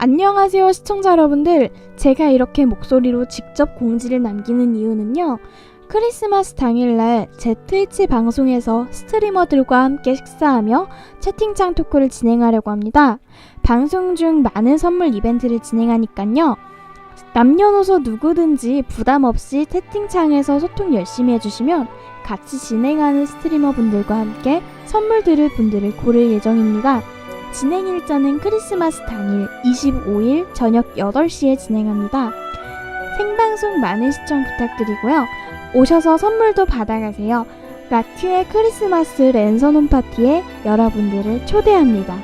안녕하세요 시청자 여러분들 제가 이렇게 목소리로 직접 공지를 남기는 이유는요 크리스마스 당일날 제 트위치 방송에서 스트리머들과 함께 식사하며 채팅창 토크를 진행하려고 합니다 방송 중 많은 선물 이벤트를 진행하니깐요 남녀노소 누구든지 부담 없이 채팅창에서 소통 열심히 해주시면 같이 진행하는 스트리머 분들과 함께 선물들을 분들을 고를 예정입니다. 진행 일자는 크리스마스 당일 25일 저녁 8시에 진행합니다. 생방송 많은 시청 부탁드리고요. 오셔서 선물도 받아가세요. 라큐의 크리스마스 랜선 홈파티에 여러분들을 초대합니다.